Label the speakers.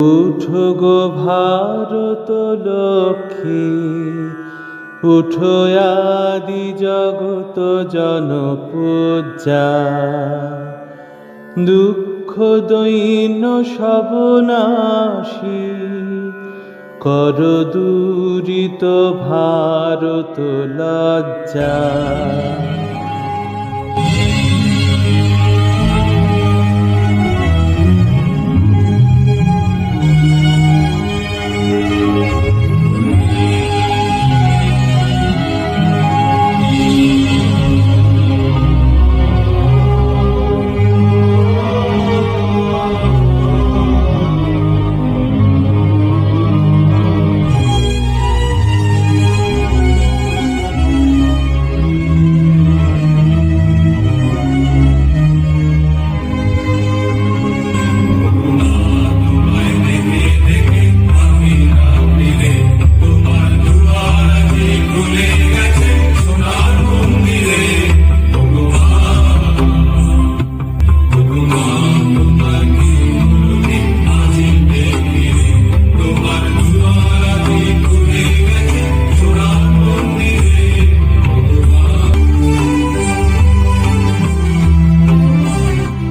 Speaker 1: উঠো গো ভারত লক্ষ্মী, উঠো আদি জগত জনপূজা। দুঃখ দৈন সবনাশী কর দূরিত ভারত লজ্জা।